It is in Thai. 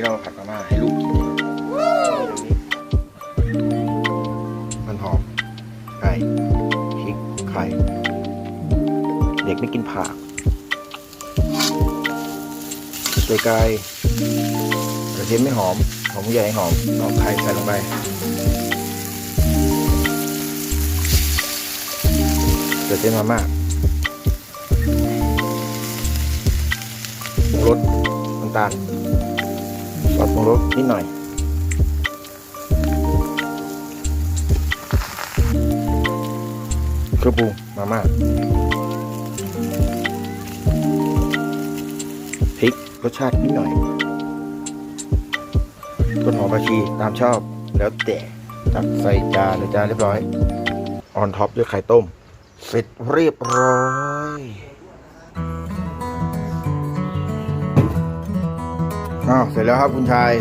นี้เราผัดมาม่าให้ลูกกินมันหอมไก่พริกไข่ เด็กไม่กินผักใส่ไก่กระเทียมไม่หอม หอมใหญ่หอมเอาไข่ใส่ลงไปเดี๋ยวเส้นมาม่าปรุงรสน้ำตาล รสนิดหน่อย เครื่องปรุงมาม่าพริกรสชาตินิดหน่อยต้นหอมผักชีตามชอบแล้วแต่ตักใส่จานในจานเรียบร้อย ออนท็อปด้วยไข่ต้ม เสร็จเรียบร้อย อ้าวเสร็จแล้วครับคุณชาย